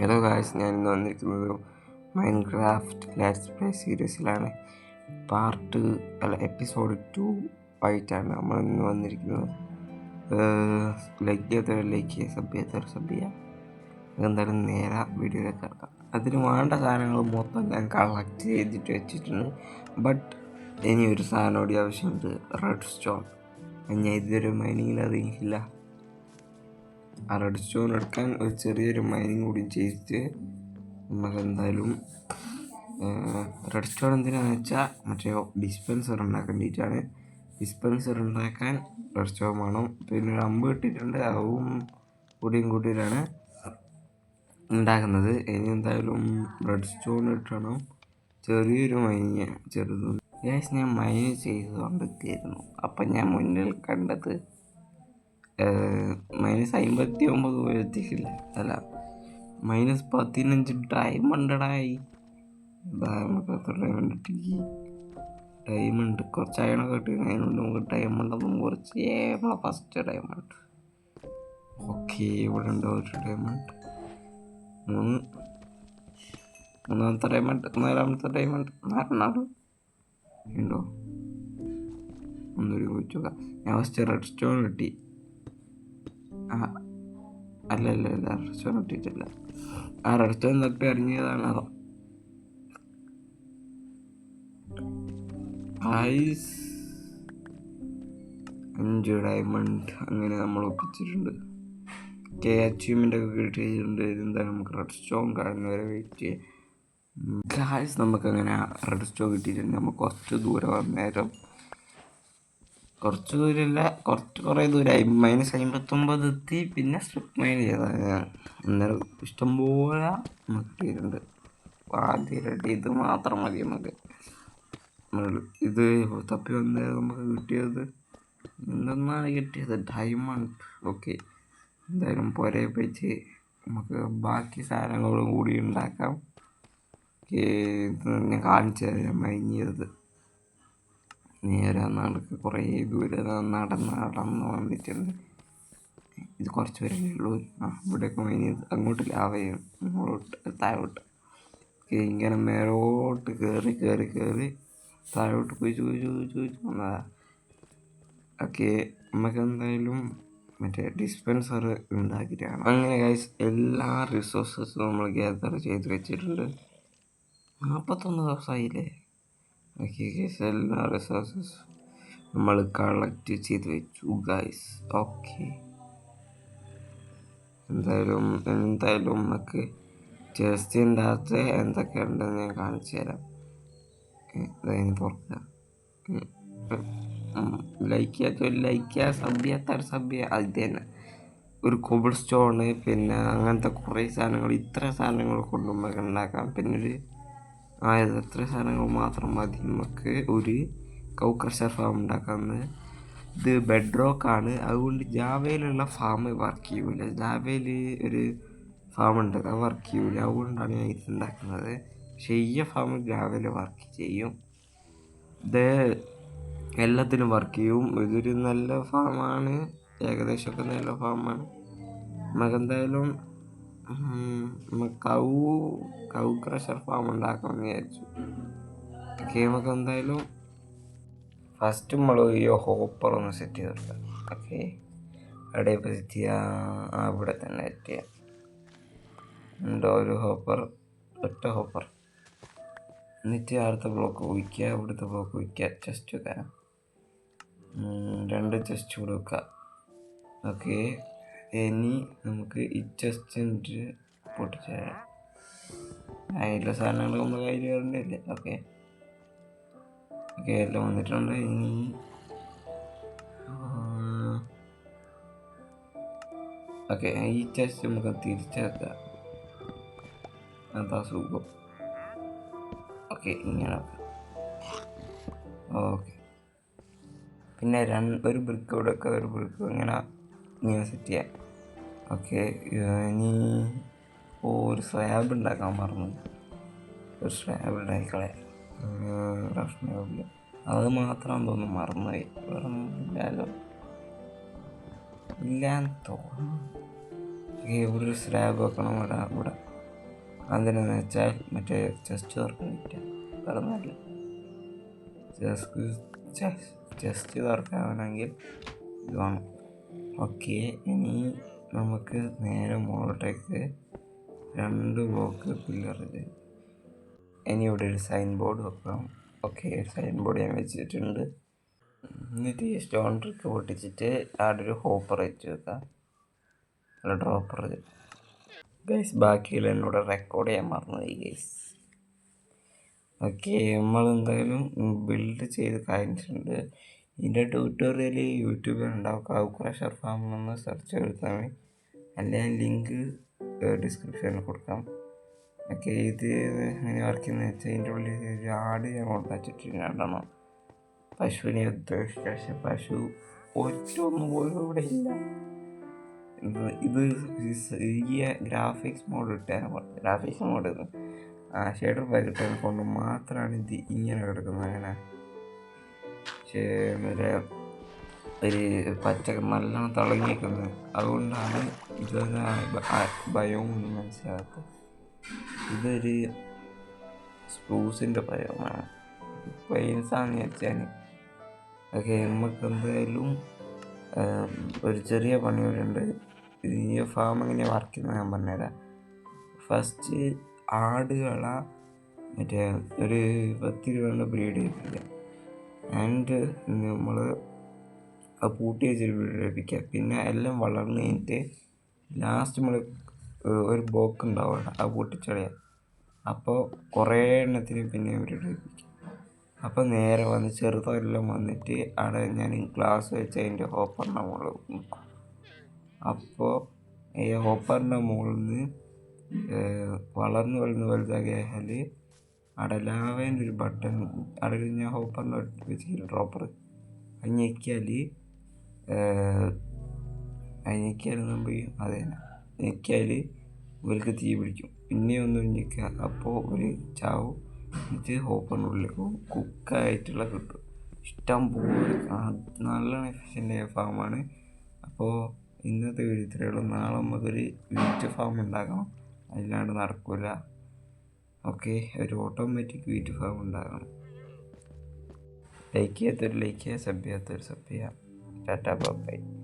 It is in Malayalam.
ഹലോ ഗായ്സ് ഞാൻ ഇന്ന് വന്നിരിക്കുന്നത് മൈൻഡ് ക്രാഫ്റ്റ് ലെറ്റ്സ് പ്ലേ സീരീസിലാണ് പാർട്ട് അല്ല എപ്പിസോഡ് ടു ആയിട്ടാണ് നമ്മൾ ഇന്ന് വന്നിരിക്കുന്നത്. ലൈക്ക് ലൈക്ക് ചെയ്യുക സബ് എന്തായാലും നേരെ വീഡിയോയിലേക്ക് കിടക്കാം. അതിന് വേണ്ട സാധനങ്ങൾ മൊത്തം ഞാൻ കളക്ട് ചെയ്തിട്ട് വെച്ചിട്ടുണ്ട്. ബട്ട് ഇനി ഒരു സാധനം കൂടി ആവശ്യമുണ്ട് റെഡ് സ്റ്റോൺ ഞാൻ ഇതുവരെ മൈനിങ്ങിൽ അറിയില്ല ആ എടുക്കാൻ ഒരു ചെറിയൊരു മൈനിങ് കൂടി ചെയ്തിട്ട് നമ്മളെന്തായാലും റെഡ് സ്റ്റോൺ എന്തിനാന്ന് വെച്ചാൽ മറ്റേ ഡിസ്പെൻസർ ഉണ്ടാക്കാൻ വേണ്ടിയിട്ടാണ് ഡിസ്പെൻസർ ഉണ്ടാക്കാൻ റെഡ് വേണം. പിന്നെ ഒരു അമ്പ് കിട്ടിയിട്ടുണ്ട് അതും കൂടിയും കൂട്ടിയിട്ടാണ് ഉണ്ടാക്കുന്നത്. ഇനി എന്തായാലും റെഡ് സ്റ്റോൺ ഇട്ടണം. ചെറിയൊരു മൈനിങ് ചെറുതും ഞാൻ മൈനിങ് ചെയ്തുകൊണ്ടിരിക്കുന്നു. അപ്പം ഞാൻ മുന്നിൽ കണ്ടത് മൈനസ് അമ്പത്തി ഒമ്പത് എത്തിക്കില്ല അല്ല മൈനസ് പതിനഞ്ച് ഡയമണ്ടടായി നമുക്ക് എത്ര ഡയമണ്ട് കിട്ടി. ഡയമണ്ട് കുറച്ച് അയണൊക്കെ കിട്ടി അതിനുണ്ട് നമുക്ക് ഡയമണ്ട് ഒന്നും കുറച്ച് നമ്മളെ ഫസ്റ്റ് ഡയമണ്ട് ഓക്കെ ഇവിടെ ഉണ്ട് ഒരു ഡയമണ്ട് മൂന്ന് മൂന്നാമത്തെ ഡയമണ്ട് നാലാമത്തെ ഡയമണ്ട് നാലെണ്ണാണ്. ഉണ്ടോ? ഒന്നൊരു ചോദിച്ചോക്കാം ഞാൻ ഫസ്റ്റ് റെഡ് സ്റ്റോൺ കിട്ടി. ആ അല്ല അല്ല അല്ല അറസ്റ്റ് കിട്ടിയിട്ടില്ല. ആ റെഡ് ഇറങ്ങിയതാണ് അതോ ഐസ് അഞ്ച് ഡയമണ്ട് അങ്ങനെ നമ്മൾ ഒപ്പിച്ചിട്ടുണ്ട്. കെ അച്ചീവ്മെന്റ് ഒക്കെ കിട്ടിയിട്ടുണ്ട് എന്തായാലും നമുക്ക് റെഡ് സ്റ്റോൺ കാണുന്നവരെ വെയിറ്റ് ചെയ്യാം. ഗായ്സ് നമുക്കങ്ങനെ റെഡ് സ്റ്റോൺ കിട്ടിയിട്ടുണ്ട് നമുക്ക് കുറച്ച് ദൂരം വന്നേരം കുറച്ച് ദൂരമില്ല കുറച്ച് കുറേ ദൂരമായി മൈനസ് അമ്പത്തൊമ്പത് എത്തി പിന്നെ സ്ട്രിപ്പ് മൈൻ ചെയ്തതാണ് അന്നേരം ഇഷ്ടംപോലെ നമുക്ക് ആദ്യമായിട്ട് ഇത് മാത്രം മതി നമുക്ക്. ഇത് തപ്പി വന്നത് നമുക്ക് കിട്ടിയത് എന്തെന്നാണ് കിട്ടിയത്? ഡയമണ്ട് ഓക്കെ എന്തായാലും പുരയെ വെച്ച് നമുക്ക് ബാക്കി സാധനങ്ങളും കൂടി ഉണ്ടാക്കാം. ഇത് ഞാൻ കാണിച്ചു തരാം. മരിഞ്ഞത് നേരെ നടക്ക് കുറേ ദൂരെ നടന്ന് നടന്ന് വന്നിട്ടുണ്ട് ഇത് കുറച്ച് പേരല്ലേ ഉള്ളൂ. ആ ഇവിടെയൊക്കെ ഇനി അങ്ങോട്ട് ലാവയും മുകളോട്ട് താഴോട്ട്. ഇങ്ങനെ മേലോട്ട് കയറി കയറി കയറി താഴോട്ട് പോയി ചോദിച്ചു ചോദിച്ചു ചോദിച്ചു വന്നതാ. ഓക്കെ നമുക്ക് എന്തായാലും മറ്റേ ഡിസ്പെൻസർ ഉണ്ടാക്കിയിട്ടാണ്. അങ്ങനെ ഗൈസ് എല്ലാ റിസോഴ്സസും നമ്മൾ ഗ്യാദർ ചെയ്ത് വെച്ചിട്ടുണ്ട്. നാൽപ്പത്തൊന്ന് ദിവസമായില്ലേ ഗൈസ് എല്ലാ റിസോഴ്സസ് നമ്മൾ കളക്ട് ചെയ്ത് വെച്ചു ഗൈസ് ഓക്കെ എന്തായാലും എന്തായാലും നമുക്ക് ചെസ്റ്റിന്റെ അകത്ത് എന്തൊക്കെ ഉണ്ടെന്ന് ഞാൻ കാണിച്ചു തരാം. ഇതതിന് പുറത്ത് ലൈക്ക് ചെയ്യാത്ത ലൈക്ക് ചെയ്യുക സബ് ചെയ്യാത്ത സബ് ചെയ്യുക അത് തന്നെ. ഒരു കോബിൾ സ്റ്റോണ് പിന്നെ അങ്ങനത്തെ കുറേ സാധനങ്ങൾ ഇത്ര സാധനങ്ങൾ കൊണ്ട് ഉണ്ടാക്കാം. പിന്നെ ഒരു ആ എത്ര സാധനങ്ങൾ മാത്രം മതി. നമുക്ക് ഒരു കൗ ഫാം ഉണ്ടാക്കാമെന്ന് ഇത് ബെഡ് റോക്കാണ് അതുകൊണ്ട് ജാവയിലുള്ള ഫാം വർക്ക് ചെയ്യൂല. ജാവയിൽ ഒരു ഫാം ഉണ്ട്. അത് വർക്ക് ചെയ്യൂല. അതുകൊണ്ടാണ് ഞാൻ ഇത് ഉണ്ടാക്കുന്നത്. പക്ഷേ ഈ ഫാം ജാവയിൽ വർക്ക് ചെയ്യും. ഇത് എല്ലാത്തിനും വർക്ക് ചെയ്യും. ഇതൊരു നല്ല ഫാമാണ് ഏകദേശമൊക്കെ നല്ല ഫാമാണ് നമുക്കെന്തായാലും കൗ കൗ ക്രഷർ ഫാം ഉണ്ടാക്കാമെന്ന് വിചാരിച്ചു. ഗെയിമൊക്കെ എന്തായാലും ഫസ്റ്റ് നമ്മൾ ഈ ഹോപ്പർ ഒന്ന് സെറ്റ് ചെയ്ത് കൊടുക്കാം. ഓക്കെ അവിടെ ഇപ്പോൾ സെറ്റ് ചെയ്യുക അവിടെ തന്നെ സെറ്റ് ചെയ്യാം. ഉണ്ടോ ഒരു ഹോപ്പർ ഒറ്റ ഹോപ്പർ എന്നിട്ട് അടുത്ത ബ്ലോക്ക് ഒഴിക്കുക ഇവിടുത്തെ ബ്ലോക്ക് ഒഴിക്കുക. ചെസ്റ്റ് വെക്കാം രണ്ട് ചെസ്റ്റ് കൂടെ വെക്കുക. ഓക്കെ ഇനി നമുക്ക് ഈ ചെസ്റ്റ് പൊട്ടിച്ച് അതിലുള്ള സാധനങ്ങൾ നമ്മൾ കയ്യിൽ വരണ്ടല്ലേ ഓക്കെ ഓക്കെ എല്ലാം വന്നിട്ടുണ്ട്. ഇനി ഓക്കെ ഈ ചെസ്റ്റ് നമുക്ക് തിരിച്ചേക്കാം അതാ സുഖം. ഓക്കെ ഇങ്ങനെ. ഓക്കെ പിന്നെ രണ്ട് ഒരു ബ്രിക്ക് ഇവിടെ ഒരു ബ്രിക്ക് ഇങ്ങനെ ഇങ്ങനെ സെറ്റ് ചെയ്യാം. ഓക്കെ ഇനി ഓ ഒരു സ്ലാബ് ഉണ്ടാക്കാൻ മറന്നു ഒരു സ്ലാബ് ഉണ്ടാക്കിക്കളെ പ്രശ്നമില്ല അത് മാത്രം തോന്നുന്നു മറന്നുപോയി. വേറെ ഇല്ലല്ലോ ഇല്ലാന്ന് തോന്നുന്നു. ഇവിടെ ഒരു സ്ലാബ് വെക്കണം ഇവിടെ ഇവിടെ എന്തിനാന്ന് വെച്ചാൽ മറ്റേ ചെസ്റ്റ് തുറക്കാൻ പറ്റുക ചെസ് ചെസ്റ്റ് ചെസ്റ്റ് തുറക്കാനാണെങ്കിൽ ഇത് വേണം. ഓക്കെ ഇനി നമുക്ക് നേരെ മുകളിലോട്ടേക്ക് രണ്ട് ബ്ലോക്ക് പില്ലറിൽ ഇനി ഇവിടെ ഒരു സൈൻ ബോർഡ് വെക്കാം. ഓക്കെ സൈൻ ബോർഡ് ഞാൻ വെച്ചിട്ടുണ്ട്. എന്നിട്ട് ഈ സ്റ്റോൺ ട്രിക്ക് പൊട്ടിച്ചിട്ട് അവിടെ ഒരു ഹോപ്പർ വെച്ച് വെക്കാം. അല്ല ഡ്രോപ്പർ ഗൈസ് ബാക്കിയുള്ള എന്നോട് റെക്കോർഡ് ചെയ്യാൻ മറന്നുപോയി ഗൈസ് ഓക്കെ നമ്മൾ എന്തായാലും ബിൽഡ് ചെയ്ത് കഴിഞ്ഞിട്ടുണ്ട്. ഇതിന്റെ ട്യൂട്ടോറിയൽ യൂട്യൂബിൽ ഉണ്ടാവും. കാവുക്രഷർ ഫാം എന്ന് സെർച്ച് കൊടുത്താൽ മതി. അല്ലെങ്കിൽ ലിങ്ക് ഡിസ്ക്രിപ്ഷനിൽ കൊടുക്കാം. ഓക്കെ ഇത് എങ്ങനെ വർക്ക് ചെയ്യുന്നത് വെച്ചാൽ ഇതിന്റെ ഉള്ളിൽ ഒരു ആട് ഞാൻ കൊണ്ടുവച്ചിട്ടുണ്ട് രണ്ടെണ്ണം. പശുവിനെ ഉദ്ദേശിച്ച പക്ഷെ പശു ഒറ്റൊന്നും പോലും ഇവിടെ ഇല്ല. ഇത് ഈ ഗ്രാഫിക്സ് മോഡ് ഇട്ടാണ് ഗ്രാഫിക്സ് മോഡ് ആ ഷെയ്ഡർ പാക്ക് ഇട്ടതിനെ കൊണ്ട് മാത്രമാണ് ഇത് ഇങ്ങനെ കിടക്കുന്നത്. അങ്ങനെ പക്ഷേ ഒരു പച്ച നല്ലോണം തിളങ്ങിയിരിക്കുന്നത് അതുകൊണ്ടാണ് ഇതൊരു ഭയവും ഒന്നും മനസ്സിലാകാത്തത്. ഇതൊരു സ്പ്രൂസിന്റെ ഭയമാണ് പെയിൻസാന്ന് വെച്ചാൽ ഓക്കെ നമുക്ക് എന്തായാലും ഒരു ചെറിയ പണി കൂടെ ഉണ്ട് ഈ ഫാം എങ്ങനെ വർക്ക് ചെയ്യുന്നത് ഞാൻ പറഞ്ഞുതരാം. ഫസ്റ്റ് ആടുകളെ മറ്റേ ഒരു പത്ത് രൂപ ബ്രീഡ് ചെയ്യിപ്പിക്കുക ആൻഡ് നമ്മൾ അത് പൂട്ടി വെച്ചൊരു ബ്രീഡ് ചെയ്യിപ്പിക്കുക പിന്നെ എല്ലാം വളർന്നു കഴിഞ്ഞിട്ട് ലാസ്റ്റ് നമ്മൾ ഒരു ബോക്ക് ഉണ്ടാവും അവിടെ ആ പൊട്ടിച്ചളയുക അപ്പോൾ കുറേ എണ്ണത്തിന് പിന്നെ ചെയ്യിപ്പിക്കുക അപ്പോൾ നേരെ വന്ന് ചെറുതെല്ലാം വന്നിട്ട് അവിടെ ഞാൻ ഗ്ലാസ് വെച്ച് അതിന്റെ ഹോപ്പറിന്റെ മുകളിൽ നിൽക്കും. അപ്പോൾ ഈ ഹോപ്പറിന്റെ മുകളിൽ നിന്ന് വളർന്ന് വളർന്ന് വലുതാക്കിയാൽ അവിടെ ലാവേന്റെ ഒരു ബട്ടൺ അവിടെ ഞാൻ ഹോപ്പറിന്റെ വെച്ചില്ല ഡ്രോപ്പർ അത് ഞെക്കിയാൽ അത് ഞെക്കിയാൽ നമ്മൾ അതെ ഞെക്കിയാൽ ഇവർക്ക് തീ പിടിക്കും. പിന്നെ ഒന്നും ഞെക്കുക അപ്പോൾ ഒരു ചാവും എന്നിട്ട് ഹോപ്പറിനുള്ളിൽ കുക്കായിട്ടുള്ള കിട്ടും. ഇഷ്ടം പോലെ നല്ലോണം എഫിഷ്യന്റ് ഫാമാണ് അപ്പോൾ ഇന്നത്തെ വീഡിയോ ഇത്രയേ ഉള്ളൂ. നാളെ നമുക്കൊരു വീറ്റ് ഫാം ഉണ്ടാക്കണം. അല്ലാണ്ട് നടക്കില്ല ഓക്കെ ഒരു ഓട്ടോമാറ്റിക് വീറ്റ് ഫാം ഉണ്ടാകണം. ലൈക്ക് ചെയ്യാത്തൊരു ലൈക്ക് ചെയ്യുക സബ് ചെയ്യാത്തൊരു സബ് ചെയ്യുക ടാറ്റാ ബൈ.